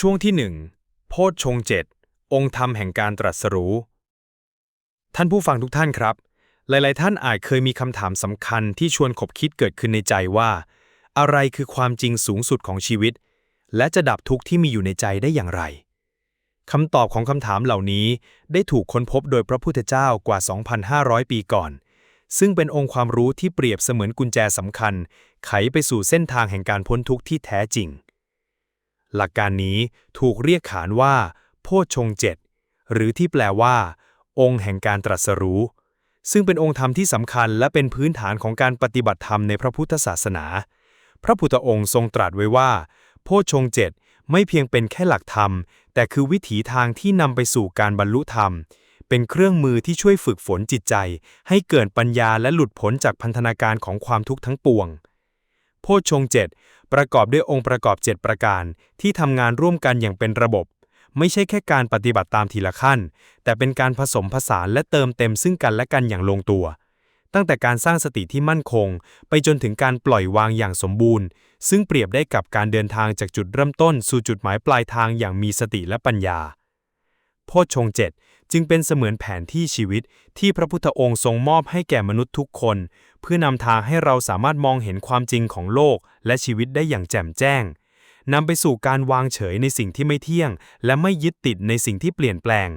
ช่วงที่หนึ่งโพชฌงเจ็ดองค์ธรรมแห่งการตรัสรู้ ท่านผู้ฟังทุกท่านครับ หลาย ๆ ท่านอาจเคยมีคำถามสำคัญที่ชวนขบคิดเกิดขึ้นในใจว่า อะไรคือความจริงสูงสุดของชีวิต และจะดับทุกข์ที่มีอยู่ในใจได้อย่างไรคำตอบของคำถามเหล่านี้ได้ถูกค้นพบโดยพระพุทธเจ้ากว่า 2,500 ปีก่อน ซึ่งเป็นองค์ความรู้ที่เปรียบเสมือนกุญแจสำคัญ ไขไปสู่เส้นทางแห่งการพ้นทุกข์ที่แท้จริง หลักการนี้ถูกเรียกขานว่า โพชฌงเจ็ดหรือที่แปลว่า องค์แห่งการตรัสรู้ ซึ่งเป็นองค์ธรรมที่สำคัญและเป็นพื้นฐานของการปฏิบัติธรรมในพระพุทธศาสนา พระพุทธองค์ทรงตรัสไว้ว่า โพชฌงเจ็ดไม่เพียงเป็นแค่หลักธรรม แต่คือวิถีทางที่นำไปสู่การบรรลุธรรม เป็นเครื่องมือที่ช่วยฝึกฝนจิตใจ ให้เกิดปัญญาและหลุดพ้นจากพันธนาการของความทุกข์ทั้งปวง โพชฌงเจ็ดประกอบด้วยองค์ประกอบ 7 ประการ ที่ทำงานร่วมกันอย่างเป็นระบบ ไม่ใช่แค่การปฏิบัติตามทีละขั้น แต่เป็นการผสมผสานและเติมเต็มซึ่งกันและกันอย่างลงตัว ตั้งแต่การสร้างสติที่มั่นคง ไปจนถึงการปล่อยวางอย่างสมบูรณ์ ซึ่งเปรียบได้กับการเดินทางจากจุดเริ่มต้น สู่จุดหมายปลายทางอย่างมีสติและปัญญาโพชฌงเจ็ดจึงเป็นเสมือนแผนที่ชีวิตที่พระพุทธองค์ทรงมอบให้แก่มนุษย์ทุกคน พื่อนำทางให้เราสามารถมองเห็นความจริงของโลกและชีวิตได้อย่างแจ่มแจ้งนำไปสู่การวางเฉยในสิ่งที่ไม่เที่ยง และไม่ยึดติดในสิ่งที่เปลี่ยนแปลง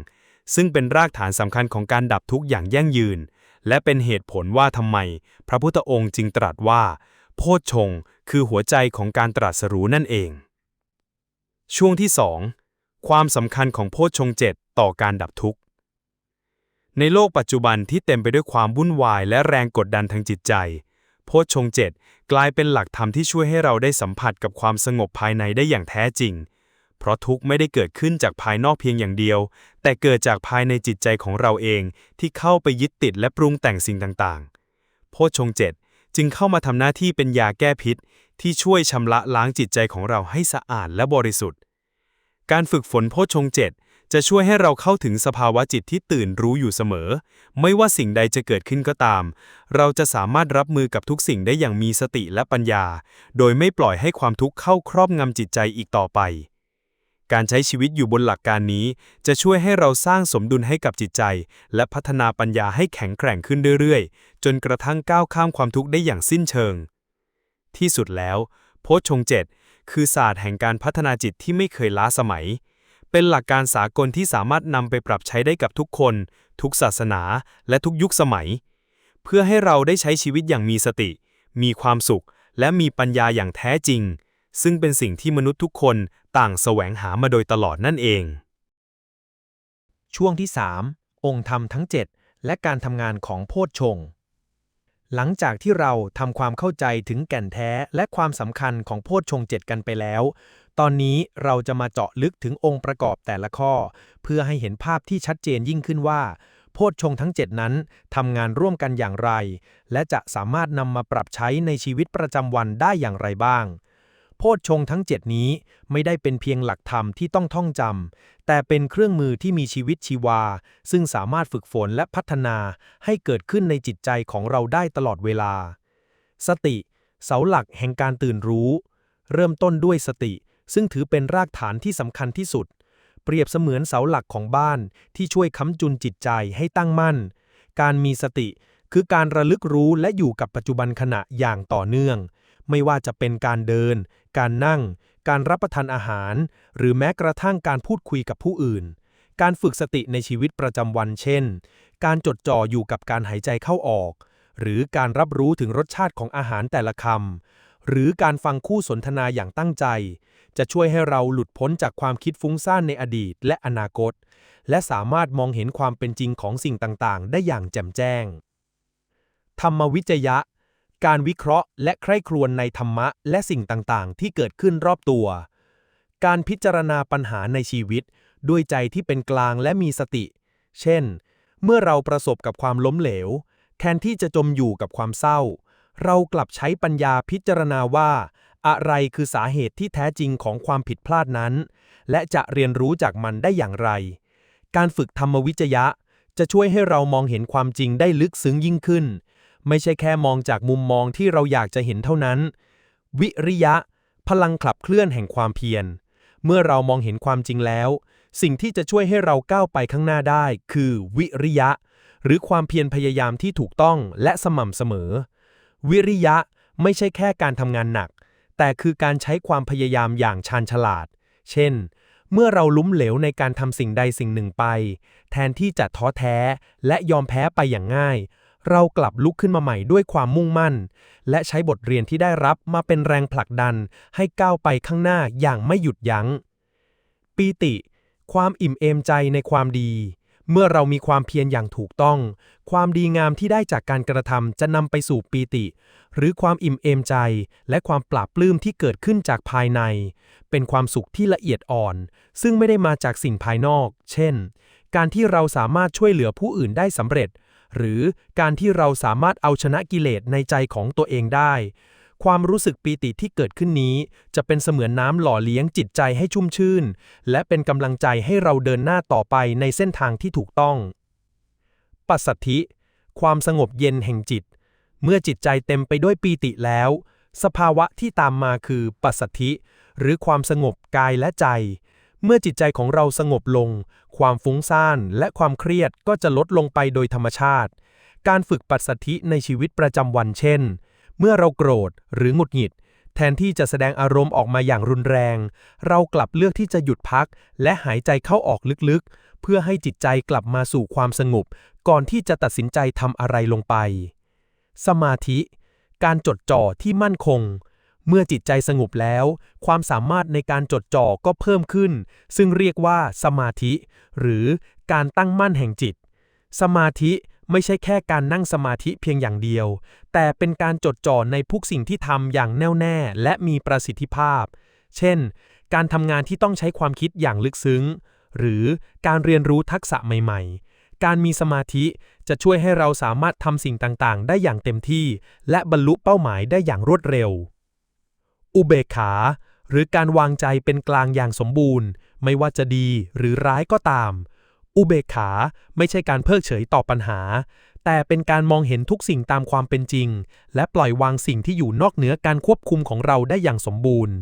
ซึ่งเป็นรากฐานสำคัญของการดับทุกข์อย่างยั่งยืน และเป็นเหตุผลว่าทำไม พระพุทธองค์จึงตรัสว่า โพชฌงค์คือหัวใจของการตรัสรู้นั่นเอง ช่วงที่ 2 ความสำคัญของโพชฌงค์เจ็ดต่อการดับทุกข์ ในโลกปัจจุบันที่เต็มไปด้วยความวุ่นวายและแรงกดดันทางจิตใจ โพชฌงเจ็ดกลายเป็นหลักธรรมที่ช่วยให้เราได้สัมผัสกับความสงบภายในได้อย่างแท้จริง เพราะทุกข์ไม่ได้เกิดขึ้นจากภายนอกเพียงอย่างเดียว แต่เกิดจากภายในจิตใจของเราเองที่เข้าไปยึดติดและปรุงแต่งสิ่งต่างๆ โพชฌงเจ็ดจึงเข้ามาทำหน้าที่เป็นยาแก้พิษ ที่ช่วยชำระล้างจิตใจของเราให้สะอาดและบริสุทธิ์ การฝึกฝนโพชฌงเจ็ด จะช่วยให้เราเข้าถึงสภาวะจิตที่ตื่นรู้อยู่เสมอ ไม่ว่าสิ่งใดจะเกิดขึ้นก็ตาม เราจะสามารถรับมือกับทุกสิ่งได้อย่างมีสติและปัญญา โดยไม่ปล่อยให้ความทุกข์เข้าครอบงำจิตใจอีกต่อไป การใช้ชีวิตอยู่บนหลักการนี้ จะช่วยให้เราสร้างสมดุลให้กับจิตใจ และพัฒนาปัญญาให้แข็งแกร่งขึ้นเรื่อยๆ จนกระทั่งก้าวข้ามความทุกข์ได้อย่างสิ้นเชิง ที่สุดแล้ว โพชฌงเจ็ดคือศาสตร์แห่งการพัฒนาจิตที่ไม่เคยล้าสมัย เป็นหลักการสากลที่สามารถนำไปปรับใช้ได้กับทุกคน ทุกศาสนา และทุกยุคสมัย เพื่อให้เราได้ใช้ชีวิตอย่างมีสติ มีความสุข และมีปัญญาอย่างแท้จริง ซึ่งเป็นสิ่งที่มนุษย์ทุกคนต่างแสวงหามาโดยตลอดนั่นเอง ช่วงที่ 3 องค์ธรรมทั้ง 7 และการทำงานของโพชฌงค์หลังจากที่เราทำความเข้าใจถึงแก่นแท้และความสำคัญของโพชฌงค์เจ็ดกันไปแล้ว ตอนนี้เราจะมาเจาะลึกถึงองค์ประกอบแต่ละข้อ เพื่อให้เห็นภาพที่ชัดเจนยิ่งขึ้นว่า โพชฌงทั้ง 7 นั้นทำงานร่วมกันอย่างไร และจะสามารถนำมาปรับใช้ในชีวิตประจำวันได้อย่างไรบ้าง โพชฌงทั้ง 7 นี้ไม่ได้เป็นเพียงหลักธรรมที่ต้องท่องจำแต่เป็นเครื่องมือที่มีชีวิตชีวา ซึ่งสามารถฝึกฝนและพัฒนาให้เกิดขึ้นในจิตใจของเราได้ตลอดเวลา สติ เสาหลักแห่งการตื่นรู้ เริ่มต้นด้วยสติ ซึ่งถือเป็นรากฐานที่สำคัญที่สุด เปรียบเสมือนเสาหลักของบ้านที่ช่วยค้ำจุนจิตใจให้ตั้งมั่น การมีสติคือการระลึกรู้และอยู่กับปัจจุบันขณะอย่างต่อเนื่อง ไม่ว่าจะเป็นการเดิน การนั่ง การรับประทานอาหาร หรือแม้กระทั่งการพูดคุยกับผู้อื่น การฝึกสติในชีวิตประจำวันเช่น การจดจ่ออยู่กับการหายใจเข้าออก หรือการรับรู้ถึงรสชาติของอาหารแต่ละคำหรือการฟังคู่สนทนาอย่างตั้งใจ จะช่วยให้เราหลุดพ้นจากความคิดฟุ้งซ่านในอดีตและอนาคต และสามารถมองเห็นความเป็นจริงของสิ่งต่างๆ ได้อย่างแจ่มแจ้ง ธรรมวิจยะ การวิเคราะห์ และใคร่ครวญในธรรมะและสิ่งต่างๆ ที่เกิดขึ้นรอบตัว การพิจารณาปัญหาในชีวิต ด้วยใจที่เป็นกลางและมีสติ เช่น เมื่อเราประสบกับความล้มเหลว แทนที่จะจมอยู่กับความเศร้า เรากลับใช้ปัญญาพิจารณาว่า อะไรคือสาเหตุที่แท้จริงของความผิดพลาดนั้น และจะเรียนรู้จากมันได้อย่างไร การฝึกธรรมวิจยะ จะช่วยให้เรามองเห็นความจริงได้ลึกซึ้งยิ่งขึ้น ไม่ใช่แค่มองจากมุมมองที่เราอยากจะเห็นเท่านั้น วิริยะ พลังขับเคลื่อนแห่งความเพียร เมื่อเรามองเห็นความจริงแล้ว สิ่งที่จะช่วยให้เราก้าวไปข้างหน้าได้ คือ วิริยะ หรือความเพียรพยายามที่ถูกต้องและสม่ำเสมอ วิริยะไม่ใช่แค่การทำงานหนัก แต่คือการใช้ความพยายามอย่างชาญฉลาด เช่น เมื่อเราล้มเหลวในการทำสิ่งใดสิ่งหนึ่งไป แทนที่จะท้อแท้และยอมแพ้ไปอย่างง่าย เรากลับลุกขึ้นมาใหม่ด้วยความมุ่งมั่น และใช้บทเรียนที่ได้รับมาเป็นแรงผลักดัน ให้ก้าวไปข้างหน้าอย่างไม่หยุดยัง้ง ปีติ ความอิ่มเอมใจในความดี เมื่อเรามีความเพียรอย่างถูกต้อง ความดีงามที่ได้จากการกระทำจะนำไปสู่ปีติ หรือความอิ่มเอมใจ และความปราบปลื้มที่เกิดขึ้นจากภายใน เป็นความสุขที่ละเอียดอ่อน ซึ่งไม่ได้มาจากสิ่งภายนอก เช่น การที่เราสามารถช่วยเหลือผู้อื่นได้สำเร็จ หรือการที่เราสามารถเอาชนะกิเลสในใจของตัวเองได้ ความรู้สึกปีติที่เกิดขึ้นนี้ จะเป็นเสมือนน้ำหล่อเลี้ยงจิตใจให้ชุ่มชื่น และเป็นกำลังใจให้เราเดินหน้าต่อไปในเส้นทางที่ถูกต้อง ปัสสัทธิ ความสงบเย็นแห่งจิต เมื่อจิตใจเต็มไปด้วยปีติแล้ว สภาวะที่ตามมาคือปัสสัทธิ หรือความสงบกายและใจ เมื่อจิตใจของเราสงบลง ความฟุ้งซ่านและความเครียดก็จะลดลงไปโดยธรรมชาติ การฝึกปัสสัทธิในชีวิตประจำวันเช่น เมื่อเราโกรธหรือหงุดหงิด แทนที่จะแสดงอารมณ์ออกมาอย่างรุนแรง เรากลับเลือกที่จะหยุดพัก และหายใจเข้าออกลึกๆ เพื่อให้จิตใจกลับมาสู่ความสงบ ก่อนที่จะตัดสินใจทำอะไรลงไป สมาธิ การจดจ่อที่มั่นคง เมื่อจิตใจสงบแล้ว ความสามารถในการจดจ่อก็เพิ่มขึ้น ซึ่งเรียกว่าสมาธิ หรือการตั้งมั่นแห่งจิต สมาธิ ไม่ใช่แค่การนั่งสมาธิเพียงอย่างเดียว แต่เป็นการจดจ่อในทุกสิ่งที่ทำอย่างแน่วแน่และมีประสิทธิภาพ เช่น การทำงานที่ต้องใช้ความคิดอย่างลึกซึ้ง หรือการเรียนรู้ทักษะใหม่ ๆ การมีสมาธิจะช่วยให้เราสามารถทำสิ่งต่างๆ ได้อย่างเต็มที่ และบรรลุเป้าหมายได้อย่างรวดเร็ว อุเบกขา หรือการวางใจเป็นกลางอย่างสมบูรณ์ ไม่ว่าจะดีหรือร้ายก็ตาม อุเบกขาไม่ใช่การเพิกเฉยต่อปัญหา แต่เป็นการมองเห็นทุกสิ่งตามความเป็นจริง และปล่อยวางสิ่งที่อยู่นอกเหนือการควบคุมของเราได้อย่างสมบูรณ์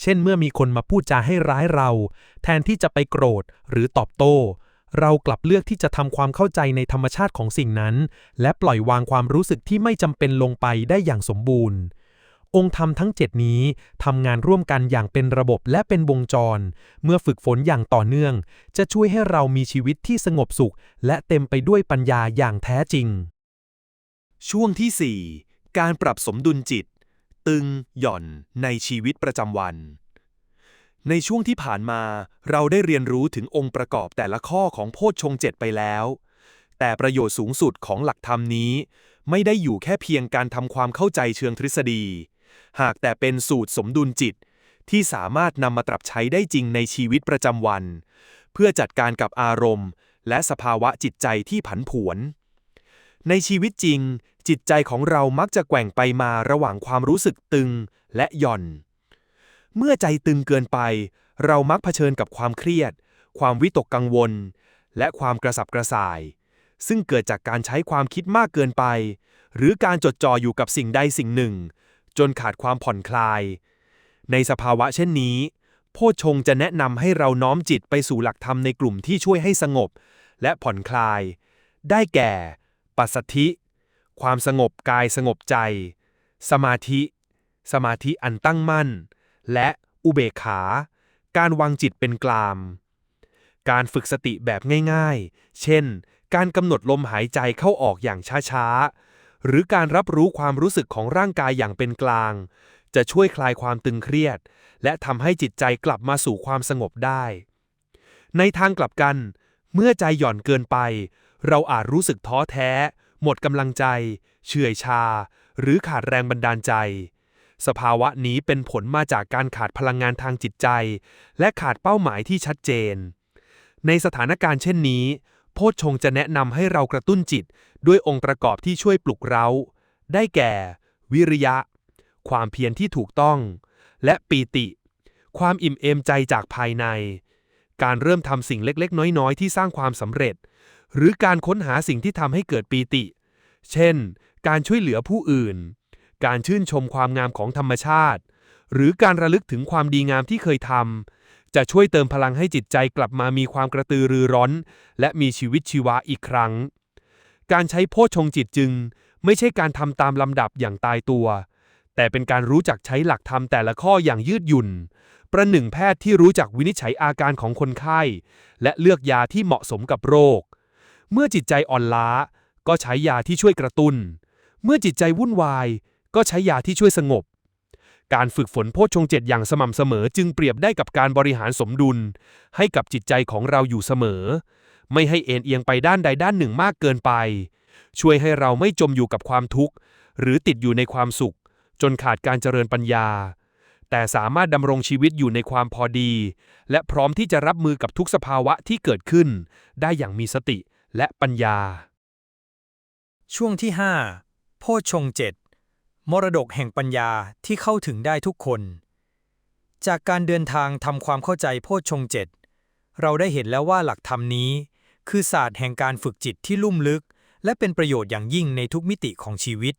เช่นเมื่อมีคนมาพูดจาให้ร้ายเรา แทนที่จะไปโกรธหรือตอบโต้ เรากลับเลือกที่จะทำความเข้าใจในธรรมชาติของสิ่งนั้น และปล่อยวางความรู้สึกที่ไม่จำเป็นลงไปได้อย่างสมบูรณ์ องค์ธรรมทั้ง 7 นี้ทำงานร่วมกันอย่างเป็นระบบและเป็นวงจร เมื่อฝึกฝนอย่างต่อเนื่อง จะช่วยให้เรามีชีวิตที่สงบสุข และเต็มไปด้วยปัญญาอย่างแท้จริง ช่วงที่ 4 การปรับสมดุลจิต ตึงหย่อนในชีวิตประจำวัน ในช่วงที่ผ่านมา เราได้เรียนรู้ถึงองค์ประกอบแต่ละข้อของโพชฌงเจ็ดไปแล้ว แต่ประโยชน์สูงสุดของหลักธรรมนี้ ไม่ได้อยู่แค่เพียงการทำความเข้าใจเชิงทฤษฎี หากแต่เป็นสูตรสมดุลจิต ที่สามารถนำมาปรับใช้ได้จริงในชีวิตประจำวัน เพื่อจัดการกับอารมณ์ และสภาวะจิตใจที่ผันผวน ในชีวิตจริง จิตใจของเรามักจะแกว่งไปมาระหว่างความรู้สึกตึงและหย่อน เมื่อใจตึงเกินไป เรามักเผชิญกับความเครียด ความวิตกกังวล และความกระสับกระส่าย ซึ่งเกิดจากการใช้ความคิดมากเกินไป หรือการจดจ่ออยู่กับสิ่งใดสิ่งหนึ่ง จนขาดความผ่อนคลาย ในสภาวะเช่นนี้ โพชงจะแนะนำให้เราน้อมจิตไปสู่หลักธรรมในกลุ่มที่ช่วยให้สงบ และผ่อนคลาย ได้แก่ ปัสสธิ ความสงบกายสงบใจ สมาธิ สมาธิอันตั้งมั่น และอุเบกขา การวางจิตเป็นกลางการฝึกสติแบบง่ายๆ เช่น การกำหนดลมหายใจเข้าออกอย่างช้าๆ หรือการรับรู้ความรู้สึกของร่างกายอย่างเป็นกลาง จะช่วยคลายความตึงเครียด และทำให้จิตใจกลับมาสู่ความสงบได้ ในทางกลับกัน เมื่อใจหย่อนเกินไป เราอาจรู้สึกท้อแท้ หมดกำลังใจ เฉื่อยชา หรือขาดแรงบันดาลใจ สภาวะนี้เป็นผลมาจากการขาดพลังงานทางจิตใจ และขาดเป้าหมายที่ชัดเจน ในสถานการณ์เช่นนี้ โพชฌงจะแนะนำให้เรากระตุ้นจิต ด้วยองค์ประกอบที่ช่วยปลุกเร้าได้แก่ วิริยะ ความเพียรที่ถูกต้อง และปีติ ความอิ่มเอมใจจากภายใน การเริ่มทำสิ่งเล็กๆ น้อยๆ ที่สร้างความสำเร็จ หรือการค้นหาสิ่งที่ทำให้เกิดปีติ เช่น การช่วยเหลือผู้อื่น การชื่นชมความงามของธรรมชาติ หรือการระลึกถึงความดีงามที่เคยทำ จะช่วยเติมพลังให้จิตใจกลับมามีความกระตือรือร้น และมีชีวิตชีวาอีกครั้ง การใช้โพชฌงจิตจึง ไม่ใช่การทำตามลำดับอย่างตายตัว แต่เป็นการรู้จักใช้หลักธรรมแต่ละข้ออย่างยืดหยุ่น ประหนึ่งแพทย์ที่รู้จักวินิจฉัยอาการของคนไข้ และเลือกยาที่เหมาะสมกับโรค เมื่อจิตใจอ่อนล้า ก็ใช้ยาที่ช่วยกระตุน้น เมื่อจิตใจวุ่นวาย ก็ใช้ยาที่ช่วยสงบ การฝึกฝนโพชฌงเจ็ดอย่างสม่ำเสมอจึงเปรียบได้กับการบริหารสมดุล ให้กับจิตใจของเราอยู่เสมอ ไม่ให้เอ็นเอียงไปด้านใดด้านหนึ่งมากเกินไป ช่วยให้เราไม่จมอยู่กับความทุกข์ หรือติดอยู่ในความสุข จนขาดการเจริญปัญญา แต่สามารถดำรงชีวิตอยู่ในความพอดี และพร้อมที่จะรับมือกับทุกสภาวะที่เกิดขึ้น ได้อย่างมีสติและปัญญา ช่วงที่ 5 โพชฌงเจ็ด มรดกแห่งปัญญาที่เข้าถึงได้ทุกคน จากการเดินทางทำความเข้าใจโพชฌงเจ็ดเราได้เห็นแล้วว่าหลักธรรมนี้ คือศาสตร์แห่งการฝึกจิตที่ลุ่มลึก และเป็นประโยชน์อย่างยิ่งในทุกมิติของชีวิต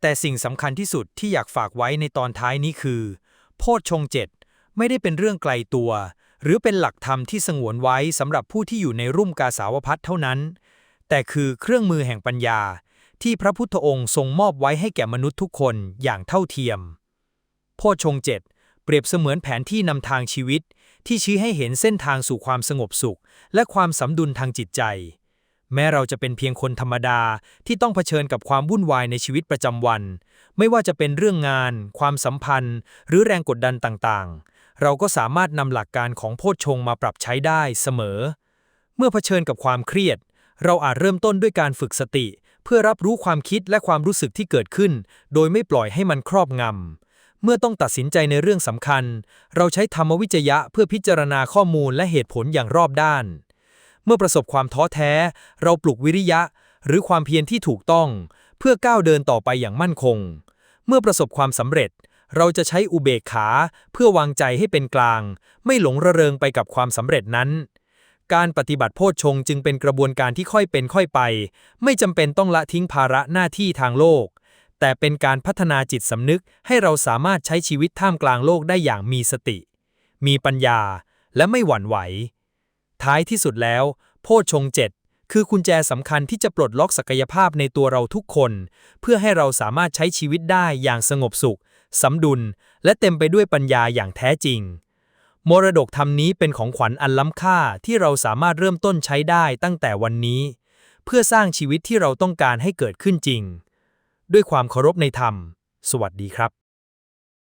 แต่สิ่งสำคัญที่สุดที่อยากฝากไว้ในตอนท้ายนี้คือ โพชฌงเจ็ดไม่ได้เป็นเรื่องไกลตัว หรือเป็นหลักธรรมที่สงวนไว้สำหรับผู้ที่อยู่ในรุ่มกาสาวพัดเท่านั้น แต่คือเครื่องมือแห่งปัญญา ที่พระพุทธองค์ทรงมอบไว้ให้แก่มนุษย์ทุกคนอย่างเท่าเทียม โพชงเจ็ดเปรียบเสมือนแผนที่นำทางชีวิต ที่ชี้ให้เห็นเส้นทางสู่ความสงบสุข และความสำดุลทางจิตใจ แม้เราจะเป็นเพียงคนธรรมดาที่ต้องเผชิญกับความวุ่นวายในชีวิตประจำวัน ไม่ว่าจะเป็นเรื่องงาน ความสัมพันธ์ หรือแรงกดดันต่างๆ เราก็สามารถนำหลักการของโพชงมาปรับใช้ได้เสมอ เมื่อเผชิญกับความเครียด เราอาจเริ่มต้นด้วยการฝึกสติ พื่อรับรู้ความคิดและความรู้สึกที่เกิดขึ้น โดยไม่ปล่อยให้มันครอบงำ เมื่อต้องตัดสินใจในเรื่องสำคัญ เราใช้ธรรมวิจยะเพื่อพิจารณาข้อมูลและเหตุผลอย่างรอบด้าน เมื่อประสบความท้อแท้ เราปลุกวิริยะ หรือความเพียรที่ถูกต้อง เพื่อก้าวเดินต่อไปอย่างมั่นคง เมื่อประสบความสำเร็จ เราจะใช้อุเบกขา เพื่อวางใจให้เป็นกลาง ไม่หลงระเริงไปกับความสำเร็จนั้น การปฏิบัติโพชฌงจึงเป็นกระบวนการที่ค่อยเป็นค่อยไป ไม่จำเป็นต้องละทิ้งภาระหน้าที่ทางโลก แต่เป็นการพัฒนาจิตสำนึกให้เราสามารถใช้ชีวิตท่ามกลางโลกได้อย่างมีสติ มีปัญญา และไม่หวั่นไหว ท้ายที่สุดแล้ว โพชฌงเจ็ดคือกุญแจสำคัญที่จะปลดล็อกศักยภาพในตัวเราทุกคน เพื่อให้เราสามารถใช้ชีวิตได้อย่างสงบสุขสำดุล และเต็มไปด้วยปัญญาอย่างแท้จริง มรดกธรรมนี้เป็นของขวัญอันล้ำค่าที่เราสามารถเริ่มต้นใช้ได้ตั้งแต่วันนี้ เพื่อสร้างชีวิตที่เราต้องการให้เกิดขึ้นจริง ด้วยความเคารพในธรรม สวัสดีครับ